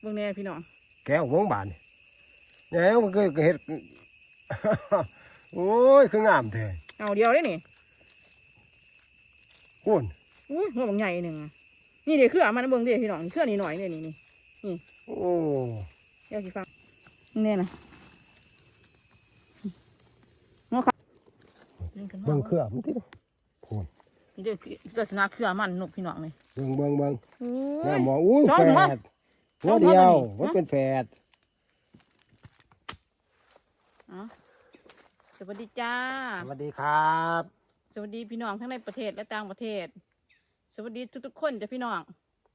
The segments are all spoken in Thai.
เบิ่งแน่พี่น้องแก้ววงบานนี่เนี่ยมันก็เห็ดโอ้ยคืองามแท้เอาเดียวเลยนี่คุณอุ้ยหัวบางใหญ่หนึ่งอะนี่เดี๋ยวเครือมันเบิ่งเดี๋ยวพี่น้องเครือนี่หน่อยเนี่ยนี่นี่โอ้เดี๋ยวสิฟังนี่นะงอครับเบิ่งเครือมันติคุณนี่เดี๋ยวลักษณะเครือมันนกพี่น้องเลยเบิ่งเบิ่งเบิ่งโอ้แม่หมออู้สองแฝหัวด หัวเดียวสองหัวมันนี่เป็นแฝดเอาสวัสดีจ้า สวัสดีครับ สวัสดีพี่น้องทั้งในประเทศและต่างประเทศ สวัสดีทุกๆคนจ้ะพี่น้อง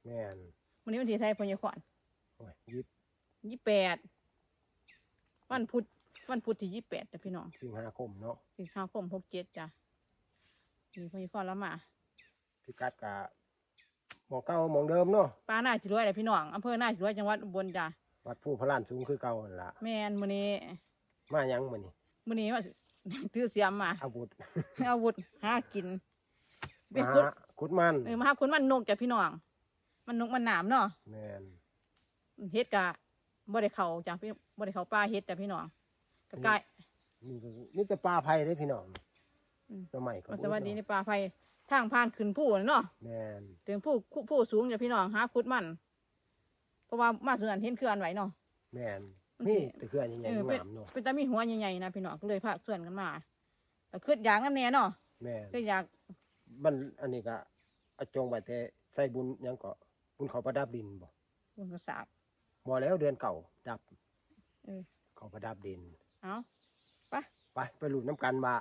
แม่นวันนี้วันที่ไทยพญขวัญโอ้ยยิบยี่แปดวันพุธวันพุธที่ยี่แปดจ้ะพี่น้องสิงหาคมเนาะสิงหาคมหกเจ็ดจ้ะมีพญขวัญแล้วมาพิกัดกะ หมองเก่าหมองเดิมเนาะป้าหน้าจิรวยเลยพี่น้องอำเภอหน้าจิรวยจังหวัดอุบลจ้ะวัดผู้พระลานสูงคือเก่าหั่นล่ะแม่นมื้อนี้มายังมื้อนี้มื้อนี้ว่า ถือเสียมมา อาวุธอาวุธหากินเป็นมาคุดหาขุดมันเออมาหาคุณมันนกจ้ะพี่น้อง มันนกมันหนามเนาะแม่นเฮ็ดกะบ่ได้เข้าจ้ะพี่บ่ได้เข้าป่าเฮ็ดจ้ะพี่น้องกะกาย นี่ก็นี่แต่ปลาไผ่เด้พี่น้องอืมสมัยก็สวัสดีในป่าไผ่ ทางผ่านขึ้นผู้น่ะเนาะแม่นถึงผู้ผู้สูงจ้ะพี่น้องหาขุดมัน เพราะว่ามาถึงนั้นเห็นคืออันไหวเนาะแม่นมันนี่สิแต่คืออันใหญ่เออๆเป็นงามเนาะเป็นตามีหัวใหญ่ๆนะพี่น้องก็เลยพาส่วนกันมาแต่คืออยากน้ำแน่เนาะแม่นคืออยากมันอันนี้ก็อาจงไว้แต่ใส่บุญหยังก็บุญเขาประดับดินบ่บุญกระสาบบ่แล้วเดือนเก่าดับเออเขาประดับดินเอาไปไปลุ้นน้ำกันว่า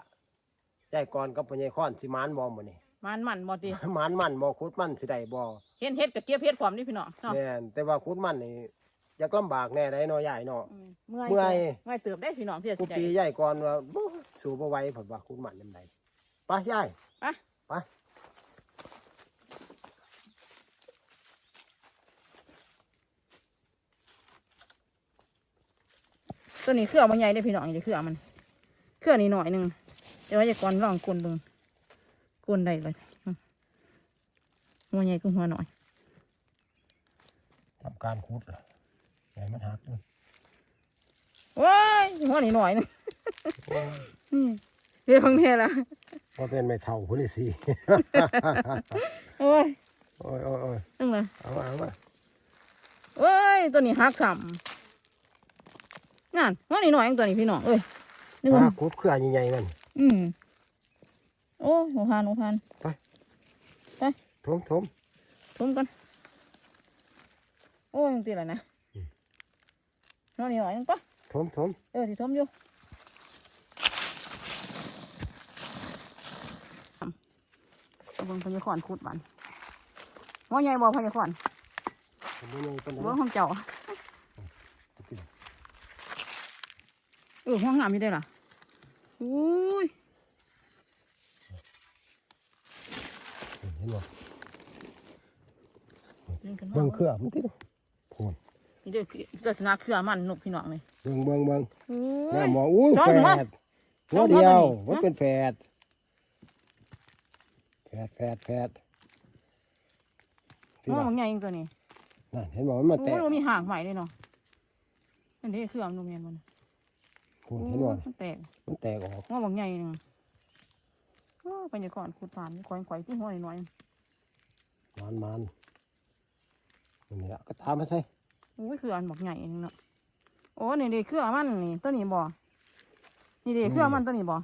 ใจก่อนกับปัญญาค้อนสิมานบ่มื้อนี้ มันมันบ่ดีมานมันบ่ขุดมันสิได้บ่เห็นเฮ็ดกับเก็บเฮ็ดพร้อมนี่พี่น้องเนาะแม่นแต่ว่าขุดมันนี่อยากลำบากแน่ได้เนาะยายเนาะ อืมเมื่อยเมื่อย เมื่อยเติบได้พี่น้องที่จะกูสิได้ ปีใหญ่ก่อนว่าบ่สู้บ่ไหวเพิ่นว่าขุดมันนำใดไปยายไป ไปตัวนี้เครือมันใหญ่ได้อพี่น้องนี่เครือมัน เครือนี่หน่อยหนึงแต่ว่าจะก่อนลองกลนเบิ่ง กลนได้เลยอืมหัวใหญ่ก็หัวหน่อยทำการขุดล่ะใหญ่มันหักเลยว้ายหัวนี่หน่อยหนึงนี่เรื่องแน่ละบ่เป็นไม่เท่าพุ่นนี่สิโอ้ยโอ้ยโอ้ยโอ้ยนั่งเลยเอามาเอามาโอ้ยตัวนี้หักซ้ำนั่นหัวนี่หน่อยเองตัวนี้พี่น้องเอ้ยนึกว่าหาขุดเครือใหญ่ๆมันอืม โอ้หนูพานหนูพานทมทมทุ่มกันโอ้ยยังตีอะไรนะนอนนี่หน่อยนึงปะทมทมเออที่ทุ่มอยู่เอาเบิ่งพญาขอนขุดบันหัวใหญ่บ่พญาขอนผมบ่ยังปานใดเบิ่งของเจ้าเออหัวงามอยู่ได้อล่ะอุ้ย ห็นบ่เบิ่งกันเบิ่งเครือมันติพูนนี่เด้อลักษณะเครือมันนกพี่น้องเลยเบิ่งเบิ่งเบิ่งอุ้แม่หมออู้สองแฝหัวดหัวเดียวสองหัวมันเป็นแฝดแฝดแฝดแฝดพี่หัวว่ามันใหญ่จริงตัวนี้นั่นเห็นบอกมันมาแตโอ้กยมันมีหางใหม่เลยเนาะอันนี้เครือมันโรงเรียนมันพูนเห็นบ่มันแตกมันแตกออกหัวบางใหญ่หนึง โอ้ไปอย่าก่อนขุดผ่านควายควายที่หัวหน่อยมันมันนี่ละก็ตามมาใส่ๆโอ้ยคืออันบักใหญ่นึงเนาะโอ้นี่เด็เครือมันนี่ตัวนี้บ่นี่เด็เครือมันตัวนี้บ่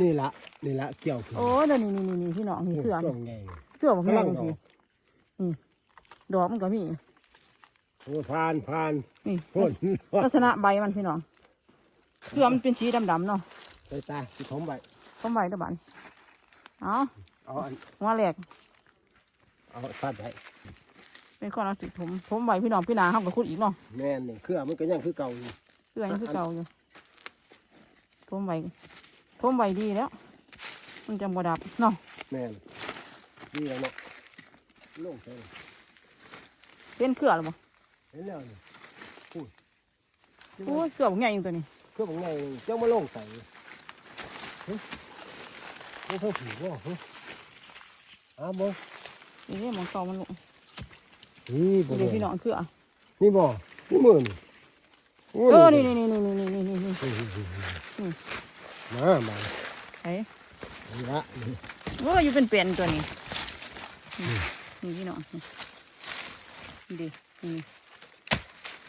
นี่ละนี่ละเกี่ยวขึ้นโอ้เดี๋ยวนี้นี่นี่นี่พี่น้องนี่เครือช่วงใหญ่เครือบักใหญ่กำลังจดอริกงๆดอกมันก็มีโอ้ผ่านผ่านนี่พ่นลักษณะใบมันพี่น้องเครือมันเป็นสีดำๆเนาะใส่ตาสิถมใบต้มใบตะบัน เอาเอาอันหัวแหลกเอาซัดไว้เป็นข้อนักสิถมถมใบพี่น้องพี่นาห้ามกับขุดอีกเนาะแม่นนี่เครือมันก็ยังคือเก่าอยู่เพื่อยังคือเก่าอยู่ถมใบถมใบดีแล้ว มันจะบ่ดับเนาะแม่นนี่แหละเนาะลงใส่เป็นเครือหรือเปล่าเห็นแล้วนี่พูดโอ้ยเครือบักใหญ่อยู่ตัวนี้เครื่องของไงเจ้ามาลงใส่เฮ้ย ไม่เท่าผีว่ะเฮ้ยอ้าวบ่นี่เรื่องของเก่ามันลงนี่บ่เดี๋ได้ยวพี่น้องเครือนี่บ่นี่มือนี่โเออนี่นี่นี่นี่นี่นี่นี่นี่อืมมามาไอ้นี่ละนี่โอ้ยอยู่เป็นเปลี่ยนตัวนี้นี่พี่น้องนี่ดินี่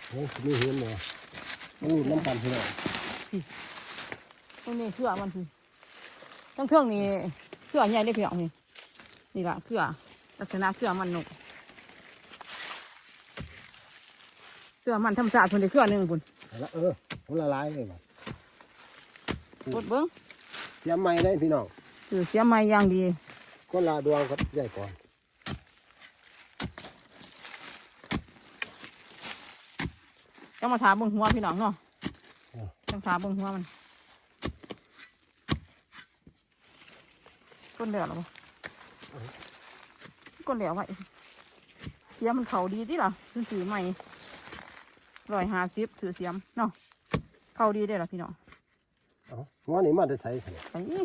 โอ้นี่เห็นบ่มันหลุดน้ำกันพี่น้องตรงนี้เครือมันคือ ทั้งเครื่องนี่เครือใหญ่ได้พี่น้องนี่นี่ละเครือลักษณะเครือมันนกเครือมันธรรมชาติเพิ่นได้เครือหนึงพุ่นเอาละเออมันละลายเลยว่ะกดเบิ้งเตรียมไม้ได้พี่น้องคือเสียไม้อย่างดีก็ลาดวงครับใหญ่ก่อนจะมาถามเบิ้งหัวพี่น้องเนาะต้องถามเบิ้งหัวมัน ก้นเหลวหรอบ่ก้นเหลวไว้เสียมมันเขาดีที่ล่ะซื้อถือใหม่ร้อยห้าสิบถือเสียมเนาะเขาดีได้อล่ะพี่น้องเอาหัวนี่มาได้ใส่ขนาดไอ้นี่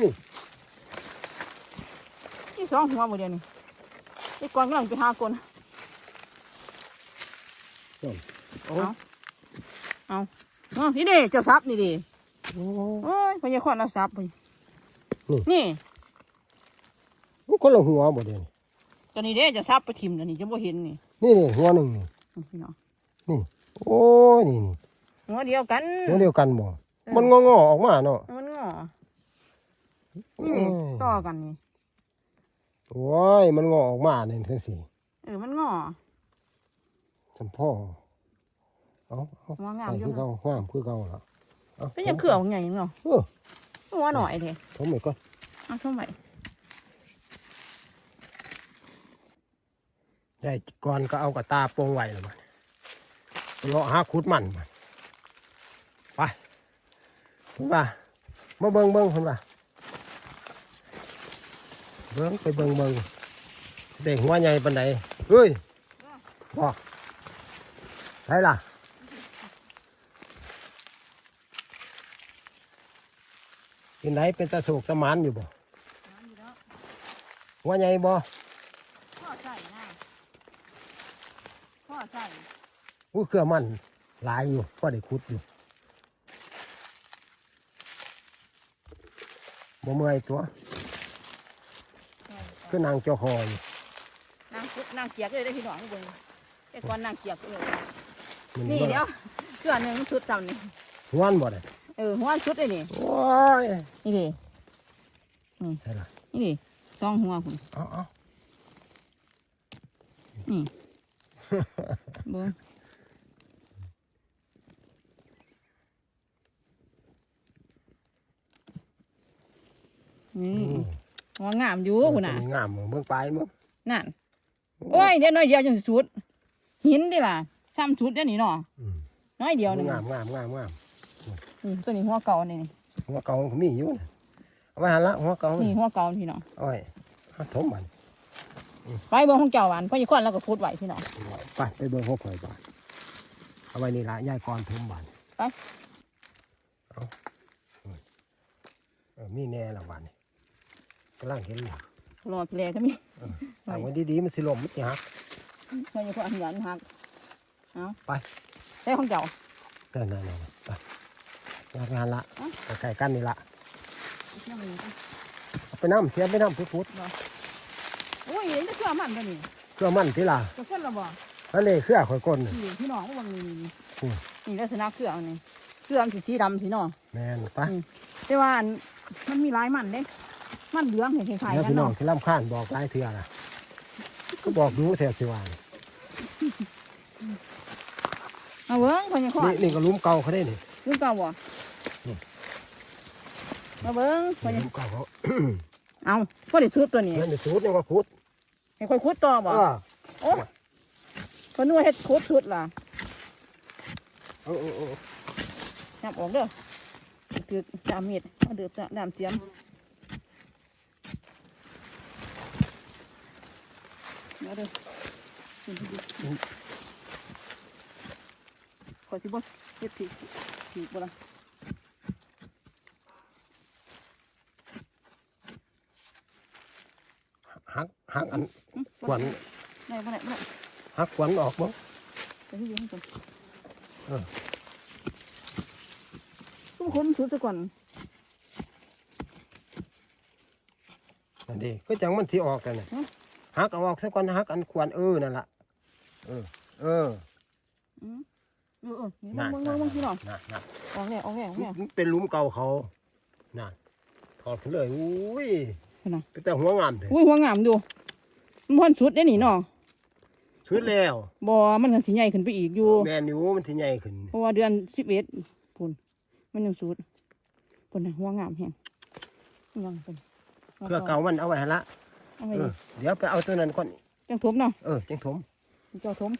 นี่นี่สองหัวหมดเดียวนี่ไอ้กอนกำลังไปหากลต้นโอ้เอาเอานี่เด้เจ้าซับนี่เด้โอ้โอ้ยพญาควันเอาซับไป นี่มันคนละหัวบ่เดี๋ยวนี้ตัวนี้เด้เจ้าซับไปทิมแล้วนี่จะบ่เห็นนี่นี่นี่หัวหนึ่งนี่พี่น้องโอ้ยนี่นี่หัวเดียวกันหัวเดียวกันบ่มันงอๆออกมาเนาะมันงอนี่นี่ต่อกันนี่โอ้ยมันงอออกมาเนี่ยทั้งสี่เออมันงอจำพ่อเอาเอาหัวงามไปอยู่คือเก่าห้ามคือเก่าละอาเป็นยังเครือของใหญ่เนาะเออ หัวหน่อยเด้ผมไม่ก่อนเอาเท่าไหร่ใหญ่ก่อนก็เอากระตาโปรงไว้แล้วมันเลาะหาขุดมันมันไปคุณว่ามาเบิ่งเบิ่งคุณว่าเบิ่งไปเบิ่งเบิ่งเด็กหัวใหญ่ปานใดเฮ้ยบอกใช่ล่ะ กินไหนเป็นตะโศกตะหมานอยู่บ่หัวใหญ่บ่พ่อใส่นะพ่อใส่อู้เครือมันหลายอยู่พอได้ขุดอยู่บ่เมื่อยตัวคือนางเจ้าคออยู่นางกุดนางเกียกเลยได้อพี่น้องเบิ่งไอ้กอนนางเกียกเลยมันี่เดี๋ยวเครือหนึ่งสุดจำนี่หัวนบ่ได้ เออหัวสุดเลยนี่โอ้ยนี่ดิใช่ล่ะนี่ดิสองหัวคุณเอาเอานี่เบิ้งนี่หัวงามอยู่คุณน่ะตัวงามเบิ่งปลายมึงนั่นโอ้ยเดี๋ยวน้อยเดียวจังสิสุดหินดิล่ะซ้ำสุดเดี๋ยวนี้เนาะอืมน้อยเดียวหนึงงามงามงามงาม นี่ตัวนี้หัวเก่านี่หัวเก่ามันก็มีอยู่นะเอาไว้หันละหัวเก่านี่หัวเก่าพี่น้องเอาไว้เอาถมมันไปเบิ่งของเจ้าหวานเพราะยี่คนแล้วก็พูดไว้พี่น้องไปไปเบิ่งหัวข่อยบ้านเอาไว้นี่ละยายก่อนถมบ้านไปเอาเออมีแน่ละวันนี้กำลังเห็นหลักรอพี่แลก็มีทางไว้ดีๆมันสิลมมันสิหักเพราะยี่คนอันหยันหักเอาไปได้ของเจ้านั่นนั่นนั่นไป ยายไปหันละเอ้าใกล้ๆกันนี่ละเชื่อมันนี่เอาไปน้ำเทียมไปน้ำพุดโอ้ยเห็นจะเชื่อมันตัวนี้ๆเครื่องมันที่ละจะเชื่อเราบ่ทะเลเครือข่อยก้นนี่นี่พี่น้องก็บางนี่นี่อืมนี่ลักษณะเครื่องนี่เครื่องสีสีดำสีเนาะแม่นไปแต่ว่าอันมันมีหลายมันเด้มันเหลืองเห็นคล้ายแล้วๆกันพี่น้องเนาะที่ลำข้านบอกหลายเทื่อละก็บอกดูแถวสิวานมาเบิ้งคนยังขอนี่นี่ก็ลุ้มเก่าเขาได้นี่ลุงเก่าบ่นี่ มาเบิ้งคนยังลุ้มเก่าเขาเอาพอได้ทุบตัวนี้เงินสูตรยังว่าพุดให้ค่อยขุดต่อบ่เออโอ้คนนู้นเฮ็ดขุดสุดล่ะเออเออเออจับออกเด้อคือจามเม็ดเอาเดือบดามเจียมเอาเด้อขอสิบ่เฮ็ดผิดผิดบ่ล่ะ หักหักอันอืมขวัญได้บ่ได้บ่ได้หักขวัญออกบ่แต่ที่อยู่ข้างบนเออต้องคนสุดซะก่อนนั่นดิก็จังมันสิออกกันน่ะหักเอาออกซะก่อนหักอันควรเออนั่นล่ะเออ เอออืมเออเออนี่นั่นมึงมึงมึงพี่น้องนั่นนั่นออกแล้วออกแล้วออกแล้วมันเป็นหลุมเก่าเขานั่นถอดขึ้นเลยอุ้ยพี่น้องเป็นแต่หัวงามเลยอุ้ยหัวงามดู มันพ่นสุดได้หนิเนาะสุดแล้วบ่ มันก็สิใหญ่ขึ้นไปอีกอยู่ แม่นิ้วมันสิใหญ่ขึ้นเพราะว่าเดือนสิบเอ็ดพุ่นมันยังสุดพุ่นน่ะหัวงามแฮงยังพุ่นเพื่อเก่ามันเอาไว้หั่นละเอาไว้เออเดี๋ยวไปเอาตัวนั้นก่อนจังทบเนาะเออจังถมเจ้าทม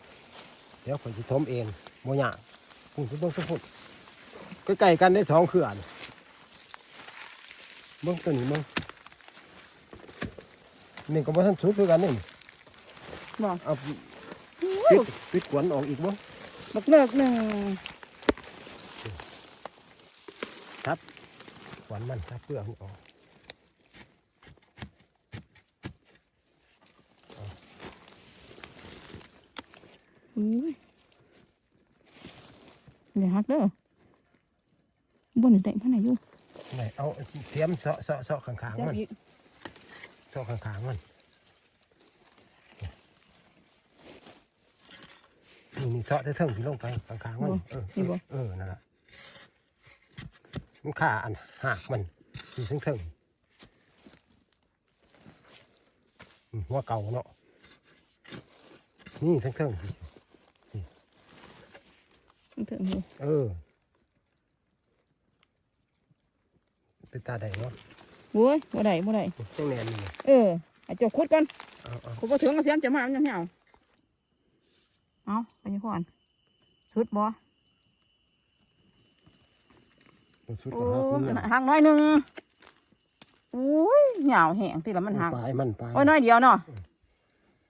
เดี๋ยวผมจะถมเองโมยากพุ่งสุดเบิ้งสุดพุ่นใกล้ๆกันได้สองเขื่อนเบิ้งตัวนี้เบิ้ง นี่ก็บ่ทันสุดคือกันนี่บ่เอาอุ้ปิยดปิดขวนออกอีกบ่บักเลิกหนึ่งขวนมันครับเปลือกมันออกอุ้ยเดี๋ยวฮักเด้อบนนี่แต่งพันไหนอยู่ไหนเอาเทียมเสาะเสาะเสาะข้างๆเจ้ามัน อีกเสาะข้างๆมันนี่นี่เสาะได้เทิงที่ลงไปข้างๆมันเออเออเออนั่นแหละมันขาอันหักมันอยู่เทิงๆอืมหัวเก่าเนาะนี่เทิงๆมันถึงอยู่เออเป็นตาแดงเนาะ โว้ยบ่ได้บ่ได้จังแนนนี่เออไอ้เจ้าคุดก่อนเอาเอาคุดบ่ถึงก็เสียมจะมามันยังไม่เอาเอาไปยังก่อนสุดบ่สุดโอ้ก็หาคุณยหักน้อยหนึงโอ้ยเหงาแห้งที่ละมันหักปลายมันปลายโอ้ยน้อยเดียวเนาะ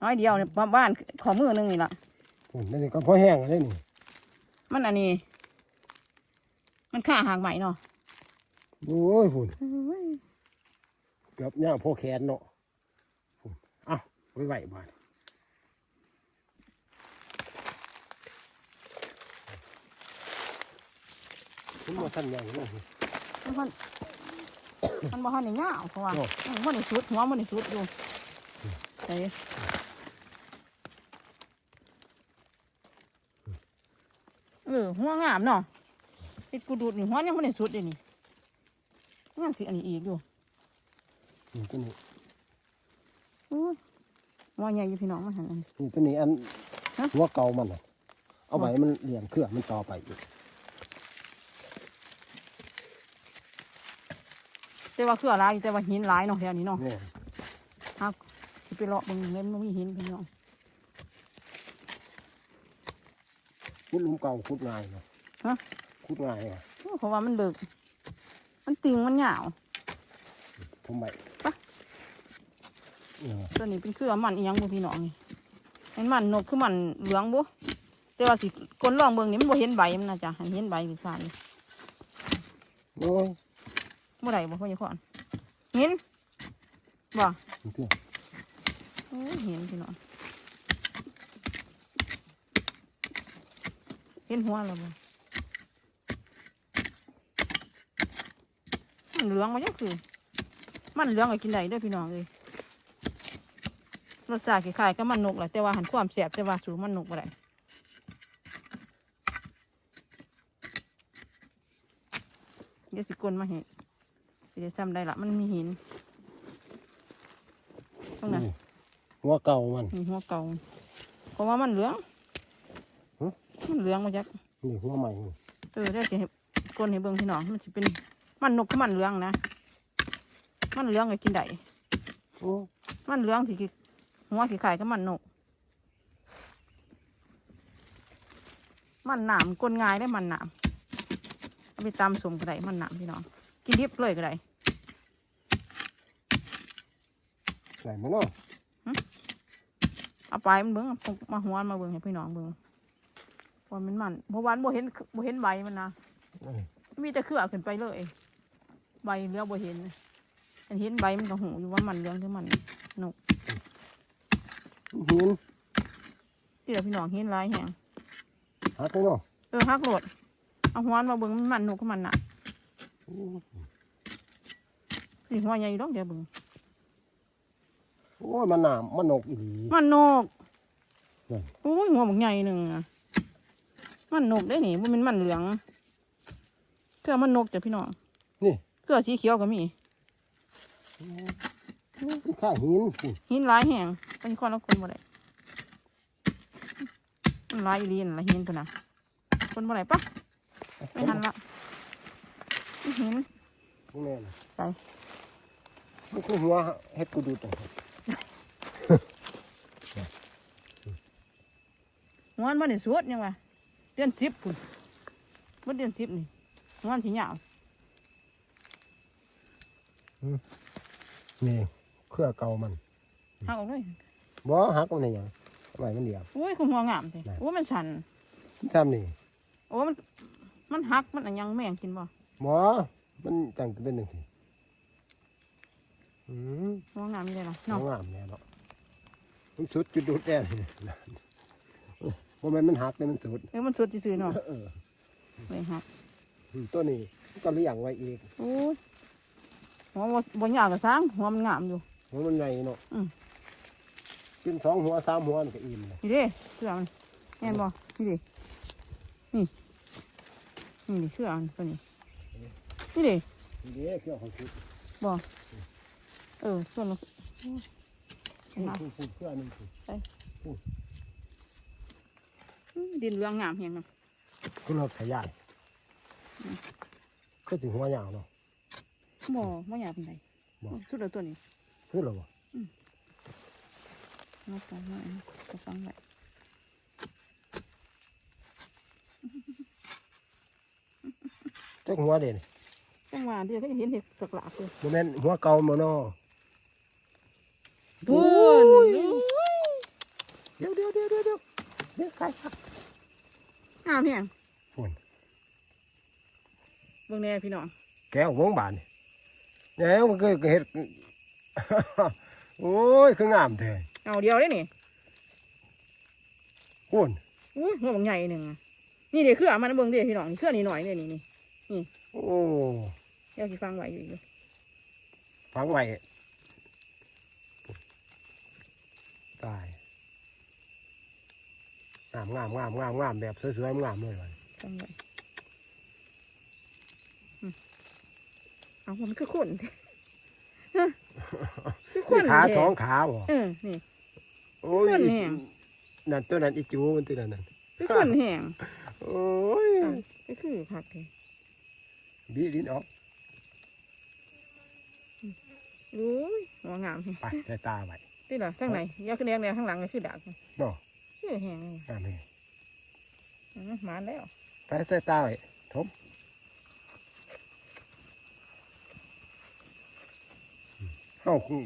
น้อยเดียวเนี่ยบ้านขอมือหนึงนี่ล่ะฝุ่นนี่ก็พอแห้งเลยนี่มันอันนี้ มันค่าหางใหม่เนาะโอ้ยฝุ่น เกือบย่างพอแขนเนาะฝุ่นเอ้าไว้ไหวบ้านคุณมาท่านยังเนาะมันพันมันบ่ทันได้ยาวเพราะว่าโอ้อืมมันนี่สุดหัวมันนี่สุดอยู่ไอ้เออหัวงามเนาะไอ้กูดูดนี่หัวยังมันนี่สุดเลยนี่ยังสิอันนี้อีกอยู่ นี่ตัวนี้โอ้ยหัวใหญ่อยู่พี่น้องมันหันอันนี้นี่ตัวนี้อันฮะ หัวเก่ามันน่ะเอาไว้มันเลี้ยงเครื่องมันต่อไปอีกแต่ว่าคืออะไรแต่ว่าหินหลายเนาะแถวนี้เนาะ เนี่ยสิไปเลาะเบิ่งเล่นมันมีหินพี่น้องคุดหลุมเก่าคุดง่ายเนาะฮะคุดง่ายอะเพราะว่ามันเบิกมันติงมันยาวทำไมปะเนี่ย ตัวนี้เป็นเครือมันอีหยังบ่พี่น้องนี่เป็นมันนกคือมันเหลืองบ่แต่ว่าสิคนลองเบิ่งนี่มันบ่เห็นใบมันนะจ๊ะหันเห็นใบคือซ่านนี่โอ้ยบ่ได้บ่พ่อใหญ่พ่อนเห็นบ่นี่เถอะโอ้ยเห็นพี่น้องเห็นหัวแล้วบ่มันเหลืองมาจังคือ มันเหลืองก็กินได้เด้อพี่น้องเอ้ย รสชาติคล้ายๆกับมันนกแหละแต่ว่าหันความแสบแต่ว่าสูมันนกบ่ได้เดี๋ยวสิกลนมาเห็นเดี๋ยวจำได้ละมันมีหินตรงนั้นนี่หัวเก่ามันมีหัวเก่าเพราะว่ามันเหลืองฮะมันเหลืองมาจากนี่หัวใหม่นี่เออเดี๋ยวจะให้กลนให้เบิ่งพี่น้องมันจะเป็นมันนกคือมันเหลืองนะ มันเหลืองก็กินได้โอ้มันเหลืองสิกิ หัวสิขายก็มันนกมันหนามกลง่ายได้มันหนามเอาไปตำสมก็ได้มันหนามพี่น้อง กินดิบเลยก็ได้ไหนมาเนาะเอาไปมันเบิ่งเอามาหัวมาเบิ่งให้พี่น้องเบิ่งว่ามันมันเพราะวันบ่เห็นบ่เห็นใบมันนะเอ้ยมีแต่เครือขึ้นไปเลยใบเหลี้ยวบ่เห็นอันเห็นใบมันก็หูอยู่ว่ามันเหลี้ยงหรือมัน หินที่เราพี่น้องเห็นหลายแหงหาตัวเนาะเออฮักโหลดเอาหัวมาเบิ่งมันมันหนูก็มันน่ะนี่หัวใหญ่อยู่ดอกเดี๋ยวเบิ่งโอ้ยมันหนามมันนกอีหลีมันนกนั่นโอ้ยหัวบักใหญ่หนึ่งอะมันนกได้นี่บ่แมันมันเหลืองเกลือมันนกจ้ะพี่น้องนี่เกลือสีเขียวก็มีมัน ข้าหินนี่หินหลายแห้งเป็นคนละคนบ่ได้มันหลายอีหลีนนละหินตัวน่ะคนบ่ได้ปะไม่ทันละนี่หินพวกแม่น่ะไปมันคือหัวเฮ็ดกูดูตัวหัวมันบ่ได้สวดยังวะเดือนสิบพุ่นบ่เดือนสิบนี่หัวมันสิยาว นี่ เครือเก่ามันหักออกเลยบ่หักมันได้หยังทำไมมันเดียวโอ้ยคือหัวงามแท้นั่นโอ้ยมันชันซ้ำนี่โอ้ยมัน มันหักมันอันยังแม่งกินบ่บ่มันจังเป็นจังซี่อืมหัวงามมีได้ล่ะน้อเนาะงงามแน่เนาะมันสุดจุดดูดแน่เลยบ่แม่นมันหักเลยมันสุดเออมันสวดซื่อๆเนาะเออเลยหักอืมตัวนี้ก็เลี้ยงไว้อีกโอ้ยหัวบ่บ่ยาวก็สร้างหัวมันงามอยู่ หัวมันใหญ่เนาะอืม กินสองหัวสามหัวนี่ก็อิ่มเลยนี่เด้เสื้อมันแม่นบ่นี่เด้นี่นี่ดิเสื้อมันตัวนี้นี่เด้ทีเดียวเครื่องของชุดเออส่วนมันพูดพูดพูดเครื่องหนึงพูดดินเหลืองงามแฮงเนาะคุณเลิกขยายก็ถึงหัวยาวเนาะ บ่บ่อยากเป็นไดบ่ สุดแล้วตัวนี้ คือหรอวะ มาฟังไว้นะก็ฟังไว้ จักหัวเด่น จังหวะเดียวก็จะเห็นเห็ดสักหลากเลย โมเมนหัวเก่าโมเนาะ พูน เดี๋ยวเดี๋ยวเดี๋ยวเดี๋ยวเดี๋ยวเดี๋ยวใครครับ อ้าวเพียง พูน เบิ่งแน่ โอ้ย คืองามแท้เอาเดียวเลยนี่พูนอุ้ยหัวบางใหญ่หนึ่งอะนี่เดี๋ยวคือเอามันเบิ่งเดี๋ยวพี่น้องนี่เครือนี่หน่อยเนี่ยนี่นี่โอ้เดี๋ยวสิฟังไว้อยู่อยู่ฝังไว้ตายงามงามงามงามงามแบบสวยๆงามเลยว่ะฟังไว้อืมเอามันคือคนฮะ คือคนขาแท้สองขาบ่เออนี่ โอ้ยคนแห้ง นั่นตัวนั้นอีจูมันตัวนั้นนั่นคือคนแห้งโอ้ยอะก็คือผักแท้บีดินออกอุ้ยหัวงามแฮงไปใส่ตาไว้นี่เหรอข้างในยาวขึ้นแดงแดงข้างหลังก็คือดักเนาะคือแห้งเลยงามเลยอืมมาแล้วไปใส่ตาไว้ทบ เฮาคือ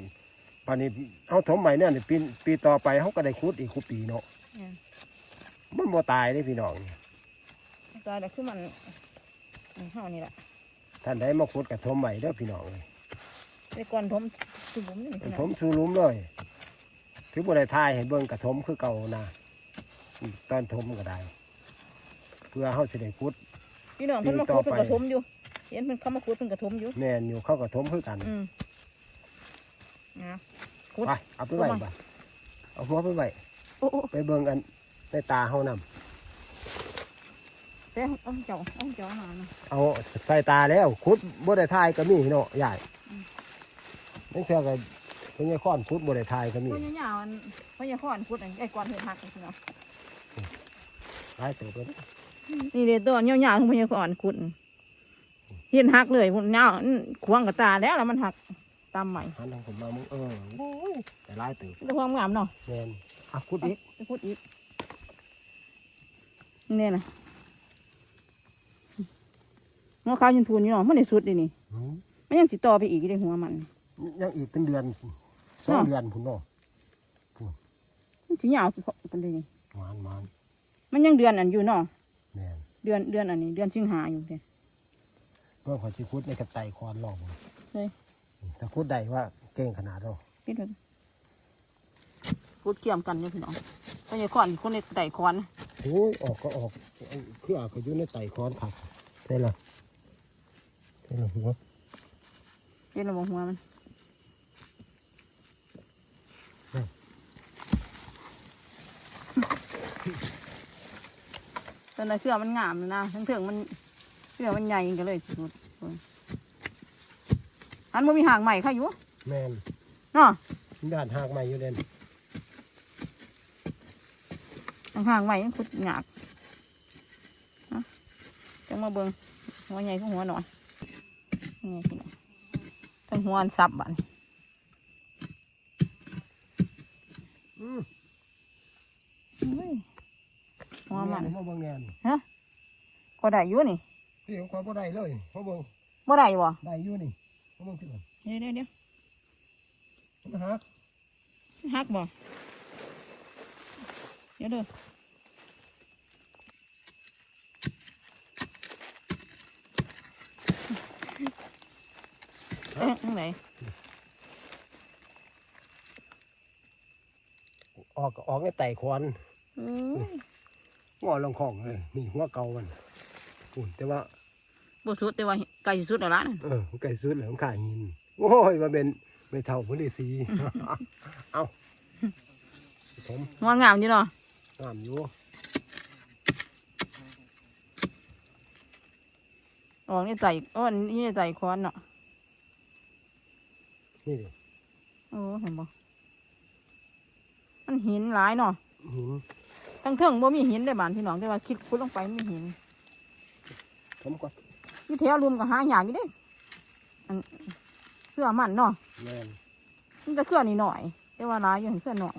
ป่านนี้เฮาถมใหม่เนี่ยนี่ปีปีต่อไปเฮาก็ได้ขุดอีกคุปีเนาะมันบ่ตายเด้พี่น้อง ตายแล้วคือมันนี่เฮานี่แหละท่านใดมาขุดก็ถมใหม่เด้อพี่น้องเลยไอ้ก่อนทมคือผมนี่ถมสู่หลุมเลยถือบ่ได้ทายให้เบิ่งกระถมคือเก่านะอืมตอนถมก็ได้ เพื่อเฮาสิได้ขุด พี่น้องเพิ่นมาปีต่ขุอดเพิ่นไปกระทมอยู่ เห็นเพิ่นเขามาขุดเพิ่นกระทมอยู่ แม่นอยู่เขาก็ถมคือกัน อืม นะขุด ไปเอาไปไว้เอามาบ่เอาหัวไปไว้โอ้โอ้ไปเบิ่งกันในตาเฮานำแต่เอาเจ้าเอาเจ้าหานะเอาใส่ตาแล้วขุดบ่ได้ทายก็มีเนาะใหญ่อืมนั่นเท่ากับเพิ่นยังค้อนขุดบ่ได้ทายก็มีเพิ่นยาวๆอันเพิ่นอยาข้อนขุดอันไอ้ก่อนเพิ่นหักนี่เนาะหลายตัวเพิ่นนี่เด้ตัวยาวๆของเพิ่นอยาข้อนขุดเห็นหักเลยพุ่นยาวอันขวางกับตาแล้วแล้วมันหัก ตามใหม่หันทางผมมามึงเออโอ้ยแต่หลายตัวแต่ความงามเนาะแม่นอะขุดอีกจะพูดอีกนี่นะหัวขาวยันพูนอยู่เนาะมันในสุดเลยนี่หืมมันยังติดต่อไปอีกในหัวมัน ยังอีกเป็นเดือนสองเนาะเดือนพุ่นเนาะมันสิยาวกันเลยนี่หวานหวานมันยังเดือนอันอยู่เนาะแม่นเดือนเดือนอันนี้ เดือนสิงหาอยู่เด้เพิ่นขอยสิขุดในกระไตคอนลองเฮ้ย ถ้าขุดได้ว่าเก่งขนาดเราปิดเลยพูดเกี่ยมกันเนี่ยพี่น้องก็อย่าก่อนคนในไต่คอนโอ้ยออกก็ออกเอาเครือก็อยู่ในไตคอนครับใช่ละใช่ละหัวเห็นระบบหัวมันตอนนั้นเสื้อมันงามเลยนะทั้งเถิงมันเสื้อมันใหญ่กันเลยสุด อันมันมีหางใหม่ค่ะอยู่แมนเนาะด้านหากใหม่อยู่เด่นหางใหม่ยังขุดหยาบนะจังมาเบิ่งหัวใหญ่ก็หัวหน่อยนี่พี่น้องทั้งหัวอันซับบัดนอืมอุ้ยหัวมันมาเบิ่งแงนก็ได้อยู่นี่พี่ของความบ่ได้เลยมาเบิ่งบ่ได้บ่ได้อยู่นี่ มาเบิ่งที่นั่นเดี๋ยวเดี๋ยวเดี๋ยวนะฮะหักบ่เดี๋ยวเด้อเอ๊ะทางไหนออกก็ออกในไตคอนอืมงอลงของเลยนี่หัวเก่ามันอุ่นแต่ว่า บ่สุดแต่ว่าไกลสุดแล้วล่ะนั่นเออมันไก่สุดเลยมันขาหิน โอ้ยมันเป็นไม่เท่าพุลิสี เอาผมหัวงามอยู่เนาะงามอยู่ออกนี่ใจอ้อนนี่ใจคอนเนาะนี่ดิโอ้เห็นบ่มันหินหลายเนาะหินทั้งเทิงบ่มีหินได้บานพี่น้องแต่ว่าคิดคุดลงไปมีหิน ผมก่อน อยู่แถวรุมก็หาหยากอยู่เด้อันเสื้อมันเนาะแม่นมันจะเคลื่อนนี่หน่อยแต่ว่าหลายอยู่เห็นเสื้อหน่อย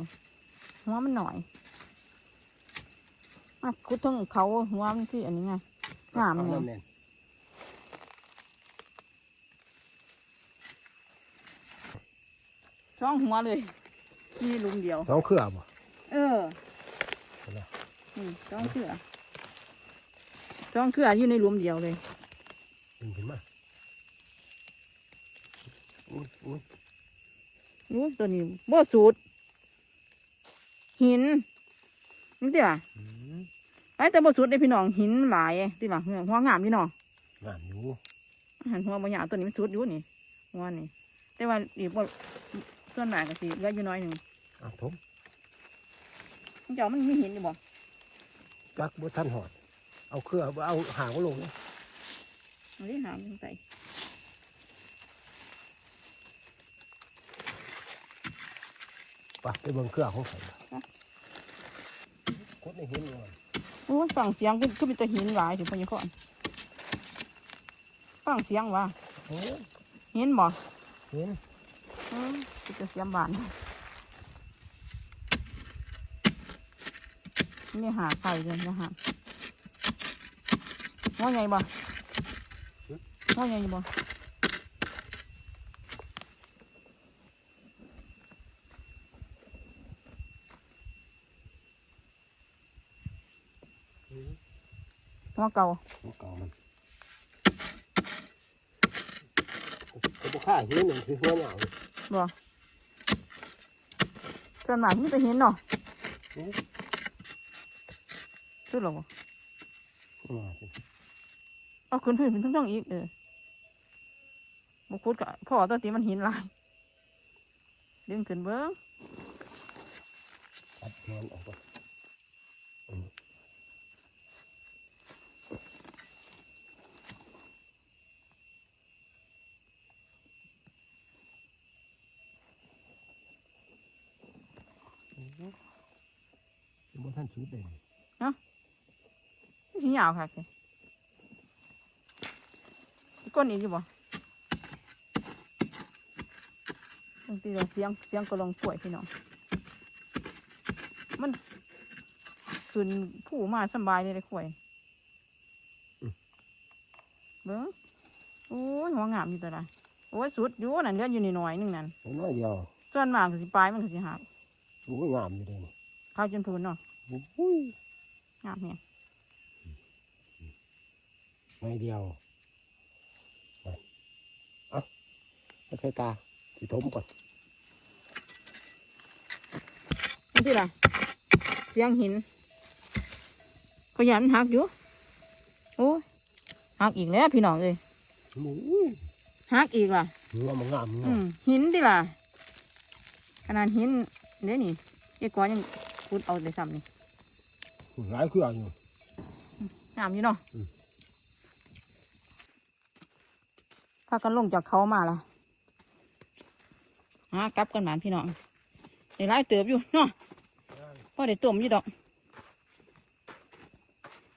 หัวมันหน่อยอะคุดทั้งเขาหัวมันสิอันนี้ไงงามเอาเนี่ยน้ำแน่นช่องหัวเลยมีลุมเดียว สองเครือบ่เออเอาล่ะนี่ช่องเขือช่องเขืออยู่ในหลุมเดียวเลย ดึงขึ้นมาอุ้ยอุ้ยรู้ตัวนี้บ่สูตรหินนี่ติล่ะอืมไอ้แต่บ่สูตรได้พี่น้องหินหลายติล่ะหัวงามอยู่เนาะงามอยู่หันหัวบางอย่างตัวนี้มันสูตรอยู่นี่หัวนี่แต่ว่าอีกบ่ส่วนมากก็สิเหลืออยู่น้อยหนึงอะผมเจ้ามันมีหินอยู่บ่จักบ่ทันหอด เอาเครือเอาหางมาลงเลย เอาดิหามนใส่ไปไปเบิ่งเครือของใส่คดในหินก่อนโอ้ยฟังเสียงก็ก็มีแต่หินหลายถึงพะยาก่อนฟังเสียงว่าโอ้ยหินบ่เห็นเออคือจะเสียงบานนี่หาไข่เลยนะฮะว่าไงบ่ ว่าไงบ่ว่าเก่าหัวเก่ามันผมบ่ฆ่าหินหนึ่งคือหัวเหงาบ่ส่วนมากมันจะเห็นเนาะสุดหรอบ่มาสิเอาขึ้นพื้นเป็นทั้งๆอีกเออ บุคุดกับพ่อตัวตีมันหินหลายดึงขึ้นเบิ้งตัดมันออกก่อนอืมบ่ท่านชุดเลยสิยาวค่ะแกก้นอีกอยู่บ่ บางทีเราเสียงเสียงก็ลองป่วยพี่น้อง มันขึ้นผู้มาสำบายเลยเลยข่วยเบิ้งโอ้ยหัวงามอยู่ตัวละโอ้ยสุดอยู่นั่นเหลืออยู่นิดหน่อยๆนึงนั่นน้อยเดียวส่วนมากก็สิปลายมันก็สิหักโอ้ยงามอยู่เลยนี่ข้าวจนพูนเนาะอุ้ยงามเนี่ยน้อยเดียวไปเอาเอาใส่ตา สิทมก่อนนี่สิล่ะ เสียงหินก็ยันหักอยู่ โอ้ยหักอีกแล้วพี่น้องเอ้ยหมูหักอีกล่ะงามงามงาอืมมหินดิล่ะ ขนาดหินเด้นี่ไอ้ก้อนยังพูดเอาได้ซ้ำนี่หลายเครื่องอยู่งามอยู่เนาะอืมพากันลงจากเขามาละ หากลับกันหมานพี่น้องได้หลายเติบอยู่เนาะพ่อได้ต้มอยู่ดอก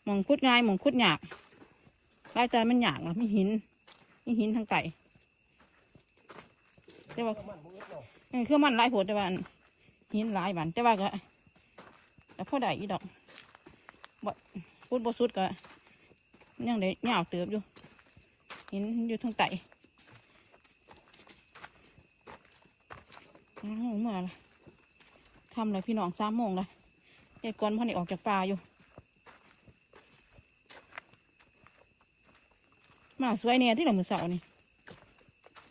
มองคุดง่ายมองคุดหยากหลายใจมันหยากล่ะมีหินมีหินทางไก่แต่ว่าเออคือมันหลายโผดแต่ว่าหินหลายบันแต่ว่าก็แต่พอได้อีดอกบ่พูดบ่สุดก็ยังได้ยาวเติบอยู่หินอยู่ทางไต อ้าวเมื่อละทำเลยพี่น้องสามโมงละไอ้ก้อนพ่อนี่ออกจากป่าอยู่ มาสวยเนี่ยที่เรามือเสาร์นี่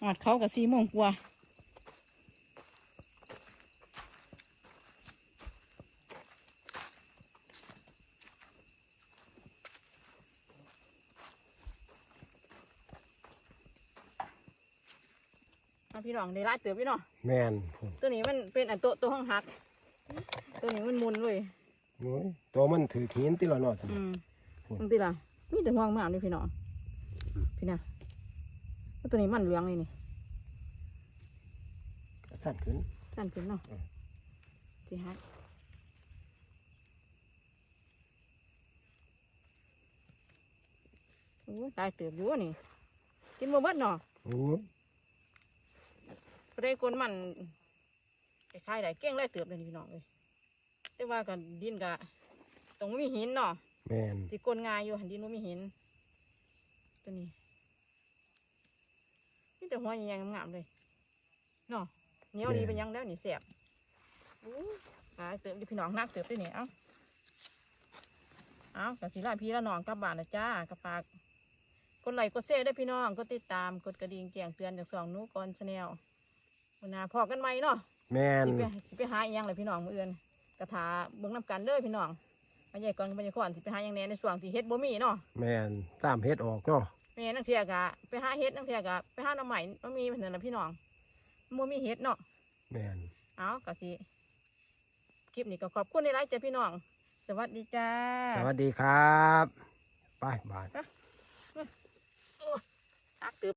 หอดเขากับสี่โมงกว่า พี่น้องได้ร้ายเตือพี่น้องแมนตัวนี้มันเป็นอันโตะตัวห้องหัก ตัวนี้มันมุนเลยโอ้ยตัวมันถือหินติละเนาะอืมโอ้ยบางทีล่ะมีแต่ห่วงมากเลยพี่น้องพี่นะแล้วตัวนี้มันเหลืองเลยนี่สั้นขึ้นสั้นขึ้นเนาะอืมสิฮักโอ้ยตายเติบอยู่นี่กินบ่เบิดเนาะโอ้ย ก็ได้คนมันคล้ายๆได้เก้งได้เติบเลยนี่พี่น้องเลยแต่ว่ากันดินกะตรงมีหินเนาะแมนสิกลงายอยู่หันดินว่ามีหิน ตัวนี้นี่แต่หัวใหญ่ๆงามๆเลยเนาะเหนียวดีเป็นยังแล้วนี่เสียบอู้หลายเติบอยู่พี่น้องนักเติบด้วยนี่เอ้าเอ้ากับสีลาพี่ละน้องกลับบ้านนะจ้ากระปากกดไลค์กดแชร์ได้วยพี่น้อง กดติดตาม กดกระดิ่งแจ้งเตือนจากสองหนู้ก่อนชาแนล วันหน้าพอกันไหมเนาะแมนสิไปสิไปหาอีหยังเลยพี่น้องมื้ออื่นกระถาเบิ่งน้ำกันเด้อพี่น้องมาใหญ่ก่อนมาใหญ่ก่อนสิไปหาหยังแหน่ในช่วงที่เฮ็ดบ่มีเนาะแมนสามเฮ็ดออกเนาะแม่นังเทียกะไปหาเฮ็ดนังเทียกะไปหาหน่อใหม่บ่มีเพิ่นน่ะพี่น้องมันบ่มีเฮ็ดเนาะแมนเอาก็สิคลิปนี้ก็ขอบคุณในไลฟ์จ้ะพี่น้อง สวัสดีจ้าสวัสดีครับ ไปบายตักเติบ